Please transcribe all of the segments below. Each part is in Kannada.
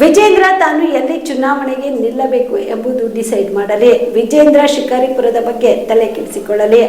ವಿಜೇಂದ್ರ ತಾನು ಎಲ್ಲಿ ಚುನಾವಣೆಗೆ ನಿಲ್ಲಬೇಕು ಎಂಬುದು ಡಿಸೈಡ್ ಮಾಡಲಿ. ವಿಜೇಂದ್ರ ಶಿಕಾರಿಪುರದ ಬಗ್ಗೆ ತಲೆ ಕೆಡಿಸಿಕೊಳ್ಳಲಿ.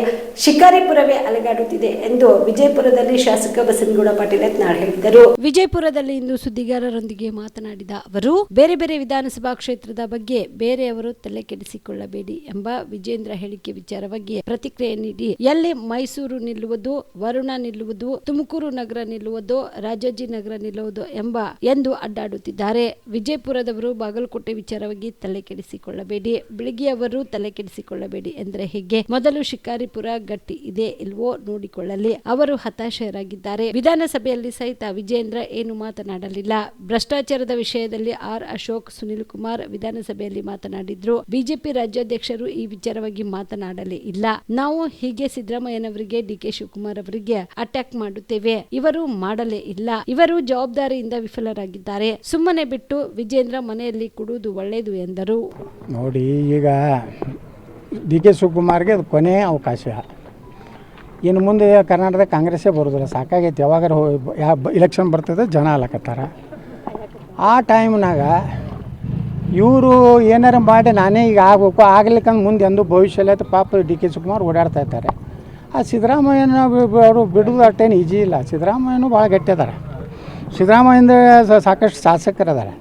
ಶಿಕಾರಿಪುರವೇ ಅಲೆಗಾಡುತ್ತಿದೆ ಎಂದು ವಿಜಯಪುರದಲ್ಲಿ ಶಾಸಕ ಬಸನಗೌಡ ಪಾಟೀಲ್ ಯತ್ನಾಳ್ ಹೇಳಿದರು ವಿಜಯಪುರದಲ್ಲಿ ಇಂದು ಸುದ್ದಿಗಾರರೊಂದಿಗೆ ಮಾತನಾಡಿದ ಅವರು, ಬೇರೆ ಬೇರೆ ವಿಧಾನಸಭಾ ಕ್ಷೇತ್ರದ ಬಗ್ಗೆ ಬೇರೆಯವರು ತಲೆ ಕೆಡಿಸಿಕೊಳ್ಳಬೇಡಿ ಎಂಬ ವಿಜೇಂದ್ರ ಹೇಳಿಕೆ ವಿಚಾರ ಬಗ್ಗೆ ಪ್ರತಿಕ್ರಿಯೆ ನೀಡಿ, ಎಲ್ಲಿ ಮೈಸೂರು ನಿಲ್ಲುವುದು, ವರುಣ ನಿಲ್ಲುವುದು, ತುಮಕೂರು ನಗರ ನಿಲ್ಲುವುದು, ರಾಜಾಜಿ ನಗರ ನಿಲ್ಲುವುದು ಎಂಬ ಎಂದು ಅಡ್ಡಾಡುತ್ತಿದ್ದಾರೆ. ವಿಜಯಪುರದವರು ಬಾಗಲಕೋಟೆ ವಿಚಾರವಾಗಿ ತಲೆ ಕೆಡಿಸಿಕೊಳ್ಳಬೇಡಿ ಬೆಳಗ್ಗೆಯವರು ತಲೆ ಕೆಡಿಸಿಕೊಳ್ಳಬೇಡಿ ಎಂದರೆ ಹೇಗೆ? ಮೊದಲು ಶಿಕಾರಿಪುರ ಗಟ್ಟಿ ಇದೆ ಇಲ್ವೋ ನೋಡಿಕೊಳ್ಳಲಿ. ಅವರು ಹತಾಶರಾಗಿದ್ದಾರೆ. ವಿಧಾನಸಭೆಯಲ್ಲಿ ಸಹಿತ ವಿಜೇಂದ್ರ ಏನು ಮಾತನಾಡಲಿಲ್ಲ. ಭ್ರಷ್ಟಾಚಾರದ ವಿಷಯದಲ್ಲಿ ಆರ್ ಅಶೋಕ್, ಸುನಿಲ್ ಕುಮಾರ್ ವಿಧಾನಸಭೆಯಲ್ಲಿ ಮಾತನಾಡಿದ್ರು. ಬಿಜೆಪಿ ರಾಜ್ಯಾಧ್ಯಕ್ಷರು ಈ ವಿಚಾರವಾಗಿ ಮಾತನಾಡಲೇ ಇಲ್ಲ. ನಾವು ಹೀಗೆ ಸಿದ್ದರಾಮಯ್ಯನವರಿಗೆ, ಡಿ ಕೆ ಶಿವಕುಮಾರ್ ಅವರಿಗೆ ಅಟ್ಯಾಕ್ ಮಾಡುತ್ತೇವೆ. ಇವರು ಮಾಡಲೇ ಇಲ್ಲ. ಇವರು ಜವಾಬ್ದಾರಿಯಿಂದ ವಿಫಲರಾಗಿದ್ದಾರೆ. ಸುಮ್ಮನೆ ಬಿಟ್ಟು ವಿಜೇಂದ್ರ ಮನೆಯಲ್ಲಿ ಕೊಡುವುದು ಒಳ್ಳೆಯದು ಎಂದರು. ನೋಡಿ, ಈಗ ಡಿ ಕೆ ಶಿವಕುಮಾರ್ಗೆ ಅದು ಕೊನೆಯ ಅವಕಾಶ. ಇನ್ನು ಮುಂದೆ ಕರ್ನಾಟಕದ ಕಾಂಗ್ರೆಸ್ಸೇ ಬರೋದಿಲ್ಲ, ಸಾಕಾಗೈತೆ. ಯಾವಾಗ ಯಾವ ಇಲೆಕ್ಷನ್ ಬರ್ತದೆ, ಜನ ಅಲ್ಲಕತ್ತಾರ ಆ ಟೈಮ್ನಾಗ ಇವರು ಏನಾರ ಮಾಡಿ ನಾನೇ ಈಗ ಆಗಬೇಕು ಆಗ್ಲಿಕ್ಕಂದ್ರೆ ಮುಂದೆ ಎಂದು ಭವಿಷ್ಯ ಪಾಪ ಡಿ ಕೆ ಶಿವಕುಮಾರ್ ಓಡಾಡ್ತಾ ಇದ್ದಾರೆ. ಆ ಸಿದ್ದರಾಮಯ್ಯನ ಅವರು ಬಿಡೋದು ಅಷ್ಟೇನು ಈಜಿ ಇಲ್ಲ. ಸಿದ್ದರಾಮಯ್ಯನೂ ಭಾಳ ಗಟ್ಟಿ ಅದಾರೆ ಸಿದ್ದರಾಮಯ್ಯಂದ ಸ- ಸಾಕಷ್ಟು ಶಾಸಕರದಾರೆ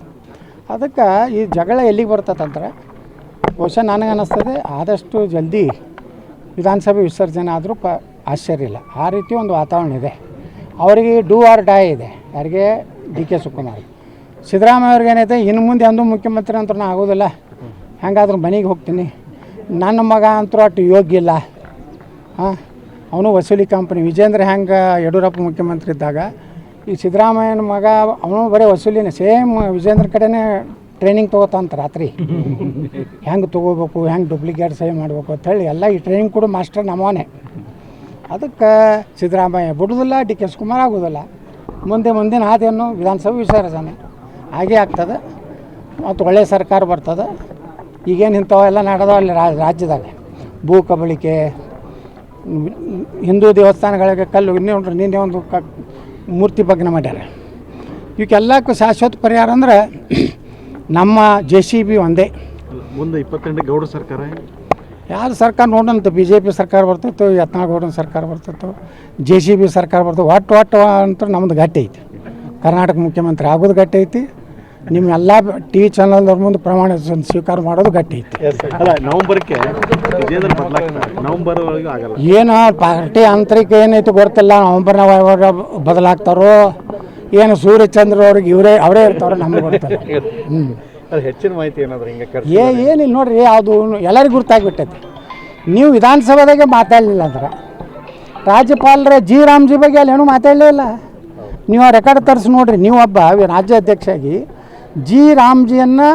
ಅದಕ್ಕೆ ಈ ಜಗಳ ಎಲ್ಲಿಗೆ ಬರ್ತದಂದ್ರೆ ಬಹುಶಃ ನನಗೆ ಅನ್ನಿಸ್ತದೆ ಆದಷ್ಟು ಜಲ್ದಿ ವಿಧಾನಸಭೆ ವಿಸರ್ಜನೆ ಆದರೂ ಪ, ಆಶ್ಚರ್ಯ ಇಲ್ಲ. ಆ ರೀತಿ ಒಂದು ವಾತಾವರಣ ಇದೆ. ಅವರಿಗೆ ಡೂ ಆರ್ ಡೈ ಇದೆ. ಯಾರಿಗೆ? D K Shivakumar. ಸಿದ್ದರಾಮಯ್ಯ ಅವ್ರಿಗೆ ಏನೈತೆ ಇನ್ನು ಮುಂದೆ ಅಂದು ಮುಖ್ಯಮಂತ್ರಿ ಅಂತ ನಾ ಆಗೋದಿಲ್ಲ. ಹೆಂಗಾದ್ರೂ ಮನೆಗೆ ಹೋಗ್ತೀನಿ. ನನ್ನ ಮಗ ಅಂತೂ ಅಷ್ಟು ಯೋಗ್ಯ ಇಲ್ಲ. ಹಾಂ ಅವನು ವಸೂಲಿ ಕಂಪ್ನಿ. ವಿಜೇಂದ್ರ ಹೆಂಗೆ ಯಡಿಯೂರಪ್ಪ ಮುಖ್ಯಮಂತ್ರಿ ಇದ್ದಾಗ ಈ ಸಿದ್ದರಾಮಯ್ಯನ ಮಗ ಅವನು ಬರೀ ವಸೂಲಿನ ಸೇಮ್ ವಿಜೇಂದ್ರ ಕಡೆನೇ ಟ್ರೈನಿಂಗ್ ತೊಗೋತಂತ ರಾತ್ರಿ. ಹೆಂಗೆ ತೊಗೋಬೇಕು ಹೆಂಗೆ ಡೂಪ್ಲಿಕೇಟ್ ಸಹಿ ಮಾಡಬೇಕು ಅಂತೇಳಿ ಎಲ್ಲ ಈ ಟ್ರೈನಿಂಗ್ ಕೂಡ ಮಾಸ್ಟರ್ ನಮ್ಮವನೇ. ಅದಕ್ಕೆ ಸಿದ್ದರಾಮಯ್ಯ ಬಿಡೋದಿಲ್ಲ ಡಿ ಕೆ ಶಿವಕುಮಾರ್ ಆಗೋದಿಲ್ಲ. ಮುಂದೆ ಮುಂದಿನ ಹಾದಿಯನ್ನು ವಿಧಾನಸಭೆ ವಿಸರ್ಜನೆ. ಹಾಗೇ ಆಗ್ತದೆ. ಮತ್ತು ಒಳ್ಳೆಯ ಸರ್ಕಾರ ಬರ್ತದೆ. ಈಗೇನು ಇಂಥವೆಲ್ಲ ನಡೆದೋ ಅಲ್ಲಿ ರಾಜ್ಯದಾಗ ಭೂ ಕಬಳಿಕೆ ಹಿಂದೂ ದೇವಸ್ಥಾನಗಳಿಗೆ ಕಲ್ಲು ಇನ್ನೇ ನೋಡ್ರಿ ನಿನ್ನೆ ಒಂದು ಕ ಮೂರ್ತಿ ಭಗ್ನ ಮಾಡ್ಯಾರ ಇವಕ್ಕೆಲ್ಲಕ್ಕೂ ಶಾಶ್ವತ ಪರಿಹಾರ ಅಂದ್ರೆ ನಮ್ಮ ಜೆ ಸಿ ಬಿ ಒಂದೇ. ಮುಂದೆ ಇಪ್ಪತ್ತೆಂಟು ಗೌಡ ಸರ್ಕಾರ ಯಾರು ಸರ್ಕಾರ ನೋಡೋಣ ಬಿ ಜೆ ಪಿ ಸರ್ಕಾರ ಬರ್ತಿತ್ತು ಯತ್ನಾಳಗೌಡನ ಸರ್ಕಾರ ಬರ್ತಿತ್ತು ಜೆ ಸಿ ಬಿ ಸರ್ಕಾರ ಬರ್ತಿತ್ತು ಒಟ್ಟು ಒಟ್ಟು ಅಂತ ನಮ್ಮದು ಗಟ್ಟಿ ಐತಿ. ಕರ್ನಾಟಕ ಮುಖ್ಯಮಂತ್ರಿ ಆಗೋದು ಗಟ್ಟಿ ಐತಿ. ನಿಮ್ಮ ಎಲ್ಲ ಟಿ ವಿ ಚಾನಲ್ದವ್ರ ಮುಂದೆ ಪ್ರಮಾಣ ಸ್ವೀಕಾರ ಮಾಡೋದು ಗಟ್ಟಿ ಐತಿ. ಅಲ್ಲ ನವಂಬರ್ಗೆ ವಿಜೇಂದ್ರ ಬದಲಾಗ್ತಾರೆ ನವಂಬರ್ ಒಳಗೆ ಆಗಲ್ಲ. ಏನು ಪಾರ್ಟಿ ಆಂತರಿಕ ಏನೈತಿ ಗೊತ್ತಿಲ್ಲ ನವಂಬರ್ನಾಗ ಯಾವಾಗ ಬದಲಾಗ್ತಾರೋ ಏನು ಸೂರ್ಯಚಂದ್ರ ಅವ್ರಿಗೆ ಇವರೇ ಅವರೇ ಇರ್ತಾರೋ ನಮ್ಗೆ ಗೊತ್ತಿಲ್ಲ. ಹ್ಞೂ ಹೆಚ್ಚಿನ ಮಾಹಿತಿ ಏನಾದ್ರೂ ಹಿಂಗೆ ಏ ಏನಿಲ್ಲ ನೋಡ್ರಿ ಅದು ಎಲ್ಲರಿಗೂ ಗುರ್ತಾಗ್ಬಿಟ್ಟೈತಿ. ನೀವು ವಿಧಾನಸಭಾದಾಗೆ ಮಾತಾಡಲಿಲ್ಲ ಅಂದ್ರೆ. ರಾಜ್ಯಪಾಲರ ಜಿ ರಾಮ್ಜಿ ಬಗ್ಗೆ ಅಲ್ಲಿ ಏನೂ ಮಾತಾಡಲೇ ಇಲ್ಲ. ನೀವು ಆ ರೆಕಾರ್ಡ್ ತರಿಸಿ ನೋಡ್ರಿ ನೀವು ಒಬ್ಬ ರಾಜ್ಯಾಧ್ಯಕ್ಷಾಗಿ ಜಿ ರಾಮ್ಜಿಯನ್ನು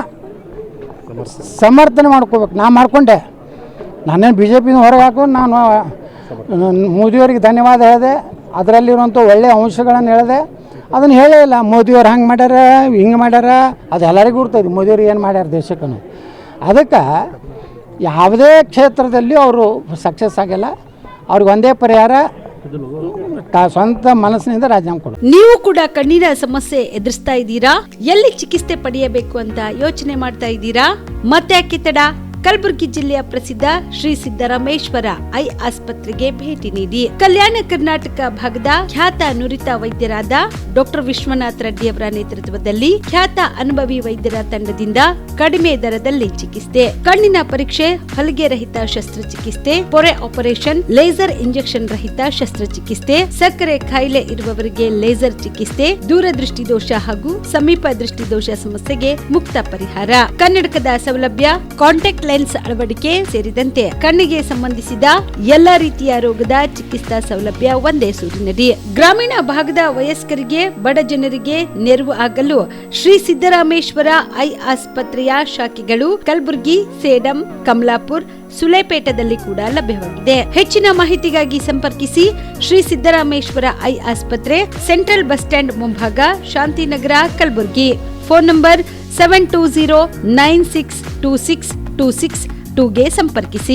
ಸಮರ್ಥನೆ ಮಾಡ್ಕೋಬೇಕು. ನಾ ಮಾಡ್ಕೊಂಡೆ. ನಾನೇನು ಬಿ ಜೆ ಪಿನ ಹೊರಗೆ ಹಾಕೊಂಡು ನಾನು ಮೋದಿಯವರಿಗೆ ಧನ್ಯವಾದ ಹೇಳಿದೆ. ಅದರಲ್ಲಿರುವಂಥ ಒಳ್ಳೆಯ ಅಂಶಗಳನ್ನು ಹೇಳಿದೆ. ಅದನ್ನು ಹೇಳೇ ಇಲ್ಲ. ಮೋದಿಯವ್ರು ಹಂಗೆ ಮಾಡ್ಯಾರ, ಹಿಂಗೆ ಮಾಡ್ಯಾರ, ಅದು ಎಲ್ಲರಿಗೂ ಗುರ್ತೈತಿ ಮೋದಿಯವ್ರು ಏನು ಮಾಡ್ಯಾರ ದೇಶಕ್ಕೂ ಅದಕ್ಕೆ ಯಾವುದೇ ಕ್ಷೇತ್ರದಲ್ಲಿ ಅವರು ಸಕ್ಸಸ್ ಆಗಿಲ್ಲ. ಅವ್ರಿಗೆ ಒಂದೇ ಪರಿಹಾರ ತಾ- ಸ್ವಂತ ಮನಸ್ಸಿನಿಂದ ರಾಜೀನಾಮೆ ಕೊಡು. ನೀವು ಕೂಡ ಕಣ್ಣಿನ ಸಮಸ್ಯೆ ಎದುರಿಸ್ತಾ ಇದ್ದೀರಾ? ಎಲ್ಲಿ ಚಿಕಿತ್ಸೆ ಪಡೆಯಬೇಕು ಅಂತ ಯೋಚನೆ ಮಾಡ್ತಾ ಇದ್ದೀರಾ? ಮತ್ತೆ ಯಾಕೆ ತಡ? ಕಲಬುರಗಿ ಜಿಲ್ಲೆಯ ಪ್ರಸಿದ್ಧ ಶ್ರೀ ಸಿದ್ದರಾಮೇಶ್ವರ ಐ ಆಸ್ಪತ್ರೆಗೆ ಭೇಟಿ ನೀಡಿ. ಕಲ್ಯಾಣ ಕರ್ನಾಟಕ ಭಾಗದ ಖ್ಯಾತ ನುರಿತ ವೈದ್ಯರಾದ ಡಾಕ್ಟರ್ ವಿಶ್ವನಾಥ್ ರೆಡ್ಡಿ ಅವರ ನೇತೃತ್ವದಲ್ಲಿ ಖ್ಯಾತ ಅನುಭವಿ ವೈದ್ಯರ ತಂಡದಿಂದ ಕಡಿಮೆ ದರದಲ್ಲಿ ಚಿಕಿತ್ಸೆ. ಕಣ್ಣಿನ ಪರೀಕ್ಷೆ, ಹೊಲಿಗೆ ರಹಿತ ಶಸ್ತ್ರಚಿಕಿತ್ಸೆ, ಪೊರೆ ಆಪರೇಷನ್, ಲೇಸರ್ ಇಂಜೆಕ್ಷನ್ ರಹಿತ ಶಸ್ತ್ರಚಿಕಿತ್ಸೆ, ಸಕ್ಕರೆ ಕಾಯಿಲೆ ಇರುವವರಿಗೆ ಲೇಸರ್ ಚಿಕಿತ್ಸೆ ದೂರದೃಷ್ಟಿ ದೋಷ ಹಾಗೂ ಸಮೀಪ ದೃಷ್ಟಿ ದೋಷ ಸಮಸ್ಯೆಗೆ ಮುಕ್ತ ಪರಿಹಾರ. ಕನ್ನಡಕದ ಸೌಲಭ್ಯ, ಕಾಂಟ್ಯಾಕ್ಟ್ ಅಳವಡಿಕೆ ಸೇರಿದಂತೆ ಕಣ್ಣಿಗೆ ಸಂಬಂಧಿಸಿದ ಎಲ್ಲ ರೀತಿಯ ರೋಗದ ಚಿಕಿತ್ಸಾ ಸೌಲಭ್ಯ ಒಂದೇ ಸೂರಿನಡಿ ಗ್ರಾಮೀಣ ಭಾಗದ ವಯಸ್ಕರಿಗೆ, ಬಡ ಜನರಿಗೆ ನೆರವು ಆಗಲು ಶ್ರೀ ಸಿದ್ದರಾಮೇಶ್ವರ ಐ ಆಸ್ಪತ್ರೆಯ ಶಾಖೆಗಳು ಕಲಬುರಗಿ, ಸೇಡಂ, ಕಮಲಾಪುರ್, ಸುಲೇಪೇಟದಲ್ಲಿ ಕೂಡ ಲಭ್ಯವಾಗಿದೆ. ಹೆಚ್ಚಿನ ಮಾಹಿತಿಗಾಗಿ ಸಂಪರ್ಕಿಸಿ ಶ್ರೀ ಸಿದ್ದರಾಮೇಶ್ವರ ಐ ಆಸ್ಪತ್ರೆ, ಸೆಂಟ್ರಲ್ ಬಸ್ ಸ್ಟ್ಯಾಂಡ್ ಮುಂಭಾಗ Shantinagar, Kalaburagi. Phone number seven two zero nine six two six two six ಟೂಗೆ ಸಂಪರ್ಕಿಸಿ.